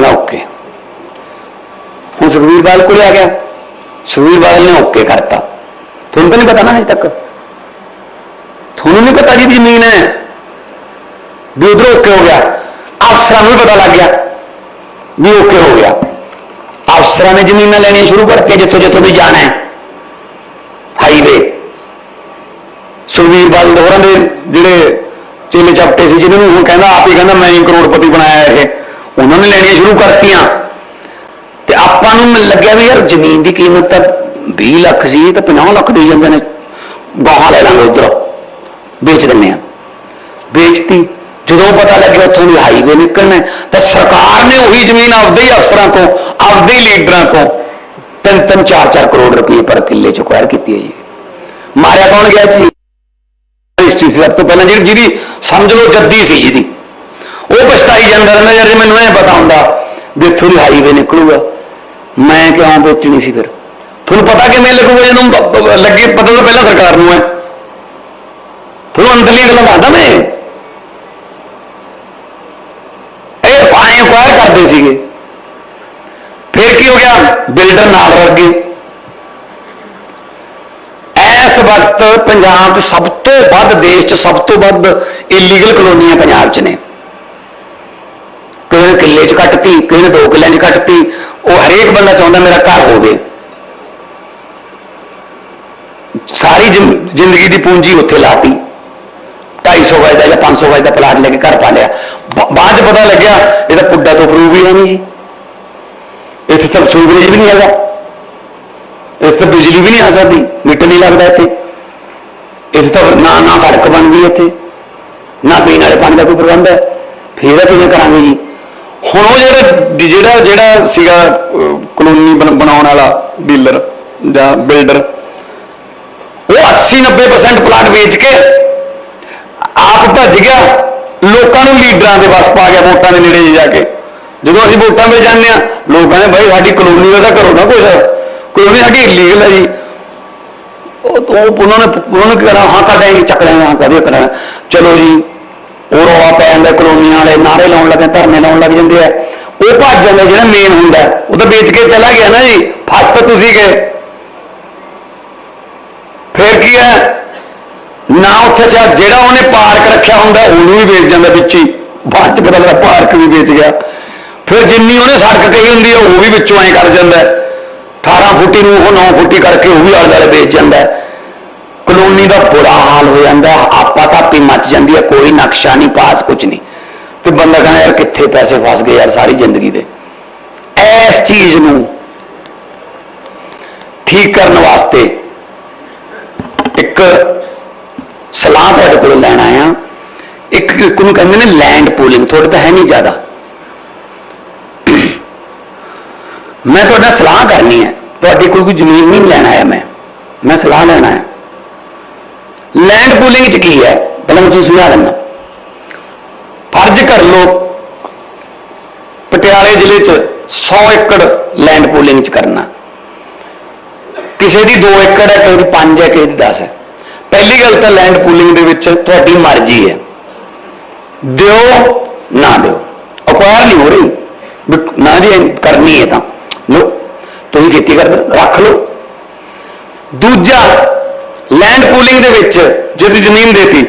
ਕਹਿੰਦਾ ਓਕੇ। ਹੁਣ ਸੁਖਵੀਰ ਬਾਦਲ ਕੋਲੇ ਆ ਗਿਆ। ਸੁਖਵੀਰ ਬਾਦਲ ਨੇ ਓਕੇ ਕਰਤਾ। ਤੁਹਾਨੂੰ ਤਾਂ ਨਹੀਂ ਪਤਾ ਨਾ ਅਜੇ ਤੱਕ? ਤੁਹਾਨੂੰ ਨਹੀਂ ਪਤਾ ਜਿਹਦੀ ਜ਼ਮੀਨ ਹੈ? ਵੀ ਉਧਰ ਓਕੇ ਹੋ ਗਿਆ। ਅਫਸਰਾਂ ਨੂੰ ਵੀ ਪਤਾ ਲੱਗ ਗਿਆ ਵੀ ਓਕੇ ਹੋ ਗਿਆ। ਅਫਸਰਾਂ ਨੇ ਜ਼ਮੀਨਾਂ ਲੈਣੀਆਂ ਸ਼ੁਰੂ ਕਰਤੀਆਂ ਜਿੱਥੋਂ ਜਿੱਥੋਂ ਦੀ ਜਾਣਾ ਹੈ। ਹਾਈਵੇ। ਸੁਖਵੀਰ ਬਾਦਲ ਹੋਰਾਂ ਦੇ ਜਿਹੜੇ ਚੇਲੇ ਚਪਟੇ ਸੀ, ਜਿਹਨਾਂ ਨੂੰ ਹੁਣ ਕਹਿੰਦਾ ਆਪ ਹੀ ਕਹਿੰਦਾ ਮੈਂ ਕਰੋੜਪਤੀ ਬਣਾਇਆ ਇਹ। ਸ਼ੁਰੂ ਕਰਤੀਆਂ। ਤੇ ਆਪਾਂ ਨੂੰ ਲੱਗਿਆ ਵੀ ਯਾਰ ਜ਼ਮੀਨ ਦੀ ਕੀਮਤ ਤਾਂ 20 ਲੱਖ ਸੀ, ਤਾਂ 50 ਲੱਖ ਦੇ ਜਾਂਦੇ ਨੇ। ਗਾਹਾਂ ਲੈ ਲਾਂਗੇ ਉਧਰ। ਵੇਚ ਦਿੰਨੇ ਆ ਵੇਚਤੀ। ਜਦੋਂ ਪਤਾ ਲੱਗਿਆ ਉੱਥੋਂ ਦੀ ਹਾਈਵੇ ਨਿਕਲਣਾ ਤਾਂ ਸਰਕਾਰ ਨੇ ਉਹੀ ਜ਼ਮੀਨ ਆਪਦੇ ਹੀ ਅਫਸਰਾਂ ਤੋਂ ਆਪਦੇ ਹੀ ਲੀਡਰਾਂ ਤੋਂ ਤਿੰਨ ਤਿੰਨ, ਚਾਰ ਚਾਰ ਕਰੋੜ ਰੁਪਏ ਪਰ ਕਿੱਲੇ ਚ ਅਕਵਾਇਰ ਕੀਤੀ ਹੈ ਜੀ। ਮਾਰਿਆ ਕੌਣ ਗਿਆ ਜੀ ਹਿਸਟਰੀ ਸਭ ਤੋਂ ਪਹਿਲਾਂ ਜਿਹੜੀ ਜਿਹਦੀ ਸਮਝ ਲਓ ਜੱਦੀ ਸੀ ਜਿਹਦੀ। ਅੰਦਰ ਪਛਤਾਈ ਜੇ ਮੈਨੂੰ ਇਹ ਪਤਾ ਹੁੰਦਾ ਵੀ ਇੱਥੋਂ ਦੀ ਹਾਈਵੇ ਨਿਕਲੂਗਾ। ਮੈਂ ਕਿਉਂ ਵੇਚਣੀ ਸੀ ਫਿਰ? ਤੁਹਾਨੂੰ ਪਤਾ ਕਿਵੇਂ ਲੱਗੂਗਾ ਜਦੋਂ ਲੱਗੇ ਪਤਾ ਤਾਂ ਪਹਿਲਾਂ ਸਰਕਾਰ ਨੂੰ ਹੈ। ਤੁਹਾਨੂੰ ਅੰਦਰਲੀ ਗੱਲਾਂ ਦੱਸਦਾ ਮੈਂ। ਇਹ ਫਾਇਂ ਕੁਆਇਰ ਕਰਦੇ ਸੀਗੇ। ਫਿਰ ਕੀ ਹੋ ਗਿਆ? ਬਿਲਡਰ ਨਾਲ ਰਲ ਗਏ। ਇਸ ਵਕਤ ਪੰਜਾਬ 'ਚ ਸਭ ਤੋਂ ਵੱਧ, ਦੇਸ਼ 'ਚ ਸਭ ਤੋਂ ਵੱਧ ਇਲੀਗਲ ਕਲੋਨੀਆਂ ਪੰਜਾਬ 'ਚ ਨੇ। ਕੱਟਤੀ, ਕਿਸੇ ਨੇ ਦੋ ਕਿੱਲਿਆਂ 'ਚ ਕੱਟਤੀ, ਉਹ ਹਰੇਕ ਬੰਦਾ ਚਾਹੁੰਦਾ ਮੇਰਾ ਘਰ ਹੋਵੇ। ਸਾਰੀ ਜ਼ਿੰ- ਜ਼ਿੰਦਗੀ ਦੀ ਪੂੰਜੀ ਉੱਥੇ ਲਾਤੀ। 250 ਗਜ ਦਾ ਜਾਂ 500 ਗਜ ਦਾ ਪਲਾਟ ਲੈ ਕੇ ਘਰ ਪਾ ਲਿਆ ਬਾਅਦ 'ਚ ਪਤਾ ਲੱਗਿਆ, ਇਹਦਾ ਪੁੱਡਾ ਤੋਂ ਫਰੂ ਵੀ ਹੈ ਨਹੀਂ ਜੀ ਇੱਥੇ ਤਾਂ ਸੂਰਜ ਵੀ ਨਹੀਂ ਹੈਗਾ। ਇੱਥੇ ਤਾਂ ਬਿਜਲੀ ਵੀ ਨਹੀਂ ਆ ਸਕਦੀ, ਮੀਟਰ ਨਹੀਂ ਲੱਗਦਾ ਇੱਥੇ। ਇੱਥੇ ਤਾਂ ਨਾ ਨਾ ਸੜਕ ਬਣਦੀ ਇੱਥੇ। ਨਾ ਪੀਣ ਵਾਲੇ ਪਾਣੀ ਦਾ ਕੋਈ ਪ੍ਰਬੰਧ ਹੈ। ਫੇਰ ਕਿਵੇਂ ਕਰਾਂਗੇ ਜੀ? ਹੁਣ ਉਹ ਜਿਹੜਾ ਜਿਹੜਾ ਜਿਹੜਾ ਸੀਗਾ ਕਲੋਨੀ ਬਣ- ਬਣਾਉਣ ਵਾਲਾ ਡੀਲਰ ਜਾਂ ਬਿਲਡਰ ਉਹ 80 90% ਪਲਾਟ ਵੇਚ ਕੇ ਆਪ ਭੱਜ ਗਿਆ। ਲੋਕਾਂ ਨੂੰ ਲੀਡਰਾਂ ਦੇ ਵਸ ਪਾ ਗਿਆ ਵੋਟਾਂ ਦੇ ਨੇੜੇ ਜਾ ਕੇ। ਜਦੋਂ ਅਸੀਂ ਵੋਟਾਂ 'ਤੇ ਜਾਂਦੇ ਆ ਲੋਕਾਂ ਨੇ ਬਾਈ ਸਾਡੀ ਕਲੋਨੀ ਦਾ ਤਾਂ ਕਰੋ ਨਾ ਕੁਝ ਕਲੋਨੀ ਸਾਡੀ ਇਲੀਗਲ ਹੈ ਜੀ। ਉਹ ਉਹ ਉਹਨਾਂ ਨੇ ਉਹਨਾਂ ਨੇ ਕੀ ਕਰਾਂ ਹਾਂ ਕਰ ਦੇਂਗੇ ਚੱਕ ਲੈਣਾ, ਹਾਂ ਕਦੇ ਕਰਾਂ ਚਲੋ ਜੀ, ਉਹ ਰੌਲਾ ਪੈ ਜਾਂਦਾ ਕਲੋਨੀਆਂ ਵਾਲੇ ਨਾਰੇ ਲਾਉਣ ਲੱਗੇ ਧਰਨੇ ਲਾਉਣ ਲੱਗ ਜਾਂਦੇ ਆ। ਉਹ ਭੱਜ ਜਾਂਦਾ ਜਿਹੜਾ ਮੇਨ ਹੁੰਦਾ ਉਹ ਤਾਂ ਵੇਚ ਕੇ ਚਲਾ ਗਿਆ ਨਾ ਜੀ। ਫਸਟ ਤੁਸੀਂ ਗਏ। ਫਿਰ ਕੀ ਹੈ? ਨਾ ਉੱਥੇ ਚਾ ਜਿਹੜਾ ਉਹਨੇ ਪਾਰਕ ਰੱਖਿਆ ਹੁੰਦਾ ਉਹਨੂੰ ਵੀ ਵੇਚ ਜਾਂਦਾ ਵਿੱਚ ਹੀ। ਬਾਅਦ ਚ ਪਤਾ ਲੱਗਦਾ ਪਾਰਕ ਵੀ ਵੇਚ ਗਿਆ। ਫਿਰ ਜਿੰਨੀ ਉਹਨੇ ਸੜਕ ਕਹੀ ਹੁੰਦੀ ਹੈ ਉਹ ਵੀ ਵਿੱਚੋਂ ਐ ਕਰ ਜਾਂਦਾ ਹੈ। 18 ਫੁੱਟੀ ਨੂੰ ਉਹ 9 ਫੁੱਟੀ ਕਰਕੇ ਉਹ ਵੀ ਆਲੇ ਦੁਆਲੇ ਵੇਚ ਜਾਂਦਾ ਕਲੋਨੀ ਦਾ ਬੁਰਾ ਹਾਲ ਹੋ ਜਾਂਦਾ। ਹੈ, ਆਪਾ ਧਾਪੀ ਮੱਚ ਜਾਂਦੀ ਹੈ ਕੋਈ ਨਕਸ਼ਾ ਨਹੀਂ ਪਾਸ ਕੁਝ ਨਹੀਂ। ਤੇ ਬੰਦਾ ਕਹਿੰਦਾ, ਯਾਰ ਕਿੱਥੇ ਪੈਸੇ ਫਸ ਗਏ ਯਾਰ ਸਾਰੀ ਜ਼ਿੰਦਗੀ ਦੇ? ਇਸ ਚੀਜ਼ ਨੂੰ ਠੀਕ ਕਰਨ ਵਾਸਤੇ ਇੱਕ ਸਲਾਹ ਤੁਹਾਡੇ ਕੋਲ ਲੈਣ ਆਇਆ। ਇੱਕ ਇੱਕ ਨੂੰ ਕਹਿੰਦੇ ਨੇ ਲੈਂਡ ਪੂਲਿੰਗ ਤੁਹਾਡੇ ਤਾਂ ਹੈ ਨਹੀਂ ਜ਼ਿਆਦਾ। ਮੈਂ ਤੁਹਾਡਾ ਸਲਾਹ ਕਰਨੀ ਹੈ। ਤੁਹਾਡੇ ਕੋਲ ਕੋਈ ਜ਼ਮੀਨ ਨਹੀਂ ਲੈਣ ਆਇਆ ਮੈਂ। ਮੈਂ ਸਲਾਹ ਲੈਣਾ ਆਇਆ। ਲੈਂਡ ਪੂਲਿੰਗ ਚ ਕੀ ਹੈ? ਪਹਿਲਾਂ ਮੈਂ ਤੁਹਾਨੂੰ ਸਮਝਾ ਦਿੰਦਾ। ਅੱਜ ਕਰ ਲਓ ਪਟਿਆਲੇ ਜ਼ਿਲ੍ਹੇ ਚ 100 ਏਕੜ ਲੈਂਡ ਪੂਲਿੰਗ ਚ ਕਰਨਾ। ਕਿਸੇ ਦੀ 2 ਏਕੜ ਹੈ, ਕਿਸੇ ਦੀ 5 ਹੈ, ਕਿਸੇ ਦੀ 10 ਹੈ। ਪਹਿਲੀ ਗੱਲ ਤਾਂ ਲੈਂਡ ਪੂਲਿੰਗ ਦੇ ਵਿੱਚ ਤੁਹਾਡੀ ਮਰਜ਼ੀ ਹੈ। ਦਿਓ, ਨਾ ਦਿਓ। ਅਕਵਾਇਰ ਨਹੀਂ ਹੋ ਰਹੀ। ਵੀ ਨਾ ਜੀ, ਕਰਨੀ ਹੈ ਤਾਂ। ਲੋ ਤੁਸੀਂ ਖੇਤੀ ਕਰ ਰੱਖ ਲਓ। ਦੂਜਾ ਲੈਂਡ ਪੂਲਿੰਗ ਦੇ ਵਿੱਚ ਜੇ ਜ਼ਮੀਨ ਦੇਤੀ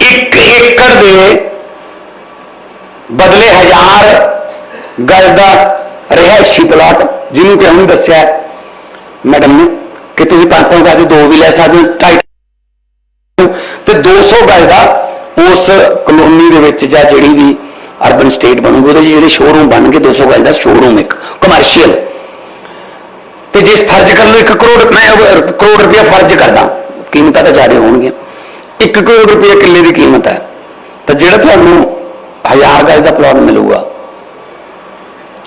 1 ਏਕੜ ਦੇ ਬਦਲੇ ਹਜ਼ਾਰ ਗਜ ਦਾ ਰਿਹਾਇਸ਼ੀ ਪਲਾਟ ਜਿਹਨੂੰ ਕਿ ਹੁਣ ਦੱਸਿਆ ਮੈਡਮ ਨੇ ਕਿ ਤੁਸੀਂ ਪੰਜ ਗਜ ਦੇ ਦੋ ਵੀ ਲੈ ਸਕਦੇ ਹੋ ਢਾਈ ਤੇ 200 ਗਜ ਦਾ ਉਸ ਕਲੋਨੀ ਦੇ ਵਿੱਚ ਜਾਂ ਜਿਹੜੀ ਵੀ ਅਰਬਨ ਸਟੇਟ ਬਣੂਗੀ, ਉਹਦੇ 'ਚ ਜਿਹੜੇ ਸ਼ੋਰੂਮ ਬਣਨਗੇ 200 ਗਜ ਦਾ ਸ਼ੋਰੂਮ ਇੱਕ ਕਮਰਸ਼ੀਅਲ ਤੇ ਜਿਸ ਫਰਜ਼ ਕਰ ਲਓ 1 ਕਰੋੜ, ਮੈਂ ਕਰੋੜ ਰੁਪਇਆ ਫਰਜ਼ ਕਰਦਾ, ਕੀਮਤਾਂ ਤਾਂ ਜ਼ਿਆਦਾ ਹੋਣਗੀਆਂ। 1 ਕਰੋੜ ਰੁਪਇਆ ਕਿੱਲੇ ਦੀ ਕੀਮਤ ਹੈ। ਤਾਂ ਜਿਹੜਾ ਤੁਹਾਨੂੰ 1000 ਗਜ ਦਾ ਪਲਾਟ ਮਿਲੂਗਾ।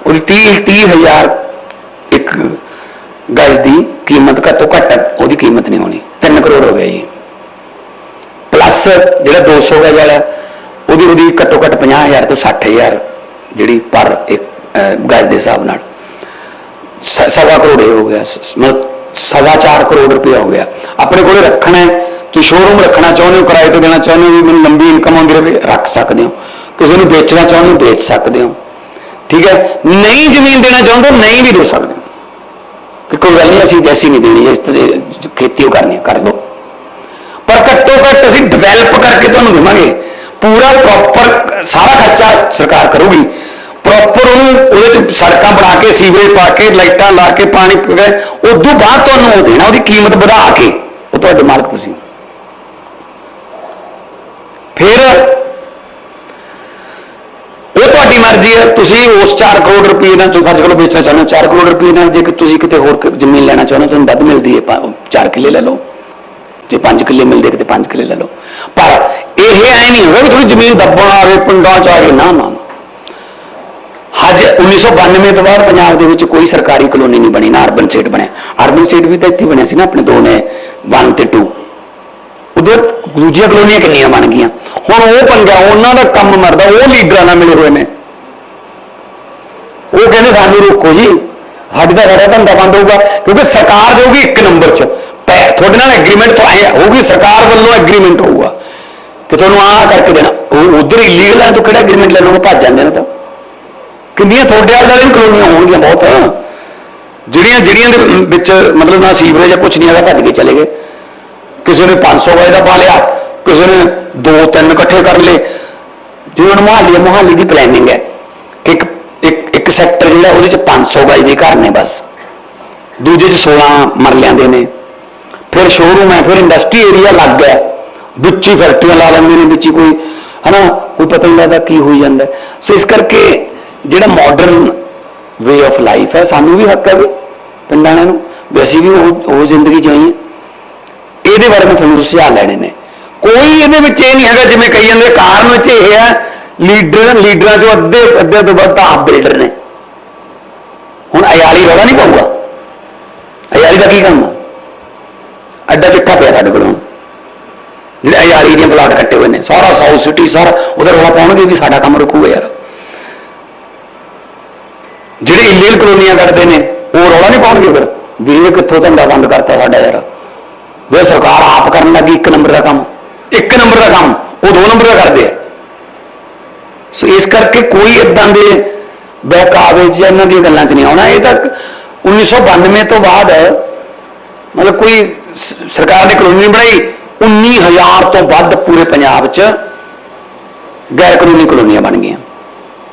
ਉਹਦੀ 30 30000 ਇੱਕ ਗਜ ਦੀ ਕੀਮਤ ਘੱਟੋ ਘੱਟ ਉਹਦੀ ਕੀਮਤ ਨਹੀਂ ਹੋਣੀ। 3 ਕਰੋੜ ਹੋ ਗਿਆ ਜੀ। ਪਲੱਸ ਜਿਹੜਾ 200 ਗਜ ਵਾਲਾ ਉਹਦੀ ਉਹਦੀ ਘੱਟੋ ਘੱਟ 50000 ਤੋਂ 60000 ਜਿਹੜੀ ਪਰ ਇੱਕ ਅਹ, ਗਜ ਦੇ ਹਿਸਾਬ ਨਾਲ। ਸਵਾ ਕਰੋੜ ਇਹ ਹੋ ਗਿਆ। ਮਤਲਬ ਸਵਾ ਚਾਰ ਕਰੋੜ ਰੁਪਇਆ ਹੋ ਗਿਆ। ਆਪਣੇ ਕੋਲ ਰੱਖਣਾ ਤੁਸੀਂ ਸ਼ੋਰੂਮ ਰੱਖਣਾ ਚਾਹੁੰਦੇ ਹੋ ਕਿਰਾਏ ਤੇ ਦੇਣਾ ਚਾਹੁੰਦੇ ਹੋ ਵੀ ਮੈਨੂੰ ਲੰਬੀ ਇਨਕਮ ਆਉਂਦੀ ਰਹੇ ਰੱਖ ਸਕਦੇ ਹੋ। ਕਿਸੇ ਨੂੰ ਵੇਚਣਾ ਚਾਹੁੰਦੇ ਹੋ, ਵੇਚ ਸਕਦੇ ਹੋ। ਠੀਕ ਹੈ? ਨਹੀਂ ਜ਼ਮੀਨ ਦੇਣਾ ਚਾਹੁੰਦੇ ਨਹੀਂ ਵੀ ਦੇ ਸਕਦੇ ਕਿ ਕੋਈ ਗੱਲ ਨਹੀਂ, ਅਸੀਂ ਜੈਸੀ ਨਹੀਂ ਦੇਣੀ, ਇਸ ਤੇ ਖੇਤੀ ਉਹ ਕਰਨੀ, ਕਰ ਲਓ। ਪਰ ਘੱਟੋ ਘੱਟ ਅਸੀਂ ਡਿਵੈਲਪ ਕਰਕੇ ਤੁਹਾਨੂੰ ਦੇਵਾਂਗੇ। ਪੂਰਾ ਪ੍ਰੋਪਰ ਸਾਰਾ ਖਰਚਾ ਸਰਕਾਰ ਕਰੂਗੀ। ਪ੍ਰੋਪਰ ਉਹਨੂੰ ਉਹਦੇ ਚ ਸੜਕਾਂ ਬਣਾ ਕੇ, ਸੀਵਰੇਜ ਪਾ ਕੇ, ਲਾਈਟਾਂ ਲਾ ਕੇ, ਪਾਣੀ ਉਦੋਂ ਬਾਅਦ ਤੁਹਾਨੂੰ ਉਹ ਦੇਣਾ, ਉਹਦੀ ਕੀਮਤ ਵਧਾ ਕੇ, ਉਹ ਤੁਹਾਡੇ ਮਾਲਕ ਤੁਸੀਂ ਫਿਰ ਉਹ ਤੁਹਾਡੀ ਤੁਸੀਂ ਉਸ 4 ਕਰੋੜ ਰੁਪਏ ਨਾਲ ਤੁਸੀਂ ਫਰਜ਼ ਕਰੋ ਵੇਚਣਾ ਚਾਹੁੰਦੇ ਹੋ 4 ਕਰੋੜ ਰੁਪਏ ਨਾਲ ਜੇ ਤੁਸੀਂ ਕਿਤੇ ਹੋਰ ਜ਼ਮੀਨ ਲੈਣਾ ਚਾਹੁੰਦੇ ਹੋ, ਤੁਹਾਨੂੰ ਵੱਧ ਮਿਲਦੀ ਹੈ 4 ਕਿੱਲੇ ਲੈ ਲਓ। ਜੇ 5 ਕਿੱਲੇ ਮਿਲਦੇ ਕਿਤੇ 5 ਕਿੱਲੇ ਲੈ ਲਓ। ਪਰ ਇਹ ਐ ਨਹੀਂ ਹੋਵੇ ਵੀ ਥੋੜੀ ਜ਼ਮੀਨ ਦੱਬਣ ਆਵੇ ਪਿੰਡਾਂ ਚ ਆ ਗਏ, ਨਾ ਨਾ। ਨਾ। ਹਜ 1992 ਤੋਂ ਬਾਅਦ ਪੰਜਾਬ ਦੇ ਵਿੱਚ ਕੋਈ ਸਰਕਾਰੀ ਕਲੋਨੀ ਨਹੀਂ ਬਣੀ, ਨਾ ਅਰਬਨ ਸਟੇਟ ਬਣਿਆ। ਅਰਬਨ ਸਟੇਟ ਵੀ ਤਾਂ ਇੱਥੇ ਬਣਿਆ ਸੀ ਨਾ, ਆਪਣੇ ਦੋ ਨੇ 1 ਤੇ 2 ਉਦੋਂ ਦੂਜੀਆਂ ਕਲੋਨੀਆਂ ਕਿੰਨੀਆਂ ਬਣ ਗਈਆਂ? ਹੁਣ ਉਹ ਪੰਗਾ, ਉਹਨਾਂ ਦਾ ਕੰਮ ਮਰਦਾ, ਉਹ ਲੀਡਰਾਂ ਨਾਲ ਮਿਲੇ ਹੋਏ ਨੇ। ਉਹ ਕਹਿੰਦੇ ਸਾਨੂੰ ਰੋਕੋ ਜੀ। ਸਾਡੇ ਦਾ ਸਾਰਾ ਧੰਦਾ ਬੰਦ ਹੋਊਗਾ, ਕਿਉਂਕਿ ਸਰਕਾਰ ਦੇਊਗੀ ਇੱਕ ਨੰਬਰ 'ਚ। ਪੈ- ਤੁਹਾਡੇ ਨਾਲ ਐਗਰੀਮੈਂਟ ਤਾਂ ਆਇਆ ਹੋਊਗੀ, ਸਰਕਾਰ ਵੱਲੋਂ ਐਗਰੀਮੈਂਟ ਹੋਊਗਾ। ਕਿ ਤੁਹਾਨੂੰ ਆਹ ਕਰਕੇ ਦੇਣਾ। ਉਹ ਉਧਰ ਇਲੀਗਲ ਹੈ ਤਾਂ ਕਿਹੜਾ ਐਗਰੀਮੈਂਟ ਲੈ ਲਓਗੇ ਭੱਜ ਜਾਂਦੇ ਨੇ ਤਾਂ। ਕਿੰਨੀਆਂ ਤੁਹਾਡੇ ਵਾਲੇ ਵਾਲੇ ਕਲੋਨੀਆਂ ਹੋਣਗੀਆਂ ਬਹੁਤ। ਜਿਹੜੀਆਂ ਜਿਹੜੀਆਂ ਦੇ ਵਿੱਚ ਮਤਲਬ ਨਾ ਸੀਵਰੇਜ ਜਾਂ ਕੁਝ ਨਹੀਂ ਹੈਗਾ, ਭੱਜ ਕੇ ਚਲੇ ਗਏ। ਕਿਸੇ ਨੇ 500 ਗਜ ਦਾ ਪਾ ਲਿਆ। ਕਿਸੇ ਨੇ ਦੋ ਤਿੰਨ ਇਕੱਠੇ ਕਰ ਲਏ। ਜਿਵੇਂ ਹੁਣ ਮੁਹਾਲੀ ਹੈ ਮੁਹਾਲੀ ਦੀ ਪਲੈਨਿੰਗ ਹੈ। ਇੱਕ ਸੈਕਟਰ ਜਿਹੜਾ ਉਹਦੇ ਚ 500 ਗਜ ਦੇ ਘਰ ਨੇ ਬਸ। ਦੂਜੇ ਚ 16 ਮਰਲਿਆਂ ਦੇ ਨੇ। ਫਿਰ ਸ਼ੋਰੂਮ ਹੈ, ਫਿਰ ਇੰਡਸਟਰੀ ਏਰੀਆ ਲੱਗ ਗਿਆ। ਵਿੱਚ ਹੀ ਫੈਕਟਰੀਆਂ ਲਾ ਲੈਂਦੇ ਨੇ, ਵਿੱਚ ਹੀ ਕੋਈ, ਹਨਾ, ਕੋਈ ਪਤਾ ਨਹੀਂ ਲੱਗਦਾ ਕੀ ਹੋਈ ਜਾਂਦਾ। ਸੋ ਇਸ ਕਰਕੇ ਜਿਹੜਾ ਮਾਡਰਨ ਵੇ ਆਫ ਲਾਈਫ ਹੈ, ਸਾਨੂੰ ਵੀ ਹੱਕ ਹੈ ਵੀ ਪਿੰਡਾਂ ਨੂੰ। ਵੀ ਅਸੀਂ ਵੀ ਉਹ ਉਹ ਜ਼ਿੰਦਗੀ ਜਿਉਈਏ ਇਹਦੇ ਬਾਰੇ ਮੈਂ ਤੁਹਾਨੂੰ ਸੁਝਾਅ ਲੈਣੇ ਨੇ। ਕੋਈ ਇਹਦੇ ਵਿੱਚ ਇਹ ਨਹੀਂ ਹੈਗਾ, ਜਿਵੇਂ ਕਹੀ ਜਾਂਦੇ ਕਾਰਨ ਵਿੱਚ ਇਹ ਹੈ, ਲੀਡਰ ਲੀਡਰਾਂ ਚੋਂ ਅੱਧੇ ਅੱਧੇ ਤੋਂ ਵੱਧ ਆਪ ਬਿਲਡਰ ਨੇ। ਅਯਾਲੀ ਨਹੀਂ ਪਾਊਗਾ। ਅਯਾਲੀ ਦਾ ਕੀ ਕੰਮ ਅੱਡਾ ਚਿੱਠਾ ਪਿਆ ਸਾਡੇ ਕੋਲ ਜਿਹੜੇ ਅਯਾਲੀ ਦੀਆਂ ਪਲਾਟ ਕੱਟੇ ਹੋਏ ਨੇ, ਸਾਰਾ ਸਾਊਥ ਸਿਟੀ ਸਾਰਾ ਉਹਦਾ ਰੌਲਾ ਪਾਉਣਗੇ ਵੀ ਸਾਡਾ ਕੰਮ ਰੁਕੂਗਾ ਯਾਰ। ਜਿਹੜੇ ਇਲੀਗਲ ਕਲੋਨੀਆਂ ਕੱਟਦੇ ਨੇ, ਉਹ ਰੌਲਾ ਨਹੀਂ ਪਾਉਣਗੇ ਫਿਰ। ਵੀ ਇਹ ਕਿੱਥੋਂ ਧੰਦਾ ਬੰਦ ਕਰਤਾ ਸਾਡਾ ਯਾਰ। ਵੀ ਸਰਕਾਰ ਆਪ ਕਰਨ ਲੱਗੀ ਇੱਕ ਨੰਬਰ ਦਾ ਕੰਮ। ਇੱਕ ਨੰਬਰ ਦਾ ਕੰਮ, ਉਹ ਦੋ ਨੰਬਰ ਦਾ ਕਰਦੇ ਆ। ਸੋ ਇਸ ਕਰਕੇ ਕੋਈ ਇਦਾਂ ਦੇ ਬਹਿਕਾਵੇ ਜਾਂ ਇਹਨਾਂ ਦੀਆਂ ਗੱਲਾਂ 'ਚ ਨਹੀਂ ਆਉਣਾ। ਇਹ ਤਾਂ 1992 ਤੋਂ ਬਾਅਦ, ਮਤਲਬ ਕੋਈ ਸਰਕਾਰ ਨੇ ਕਾਨੂੰਨ ਨਹੀਂ ਬਣਾਈ 19000 ਤੋਂ ਵੱਧ ਪੂਰੇ ਪੰਜਾਬ 'ਚ ਗੈਰ ਕਾਨੂੰਨੀ ਕਲੋਨੀਆਂ ਬਣ ਗਈਆਂ।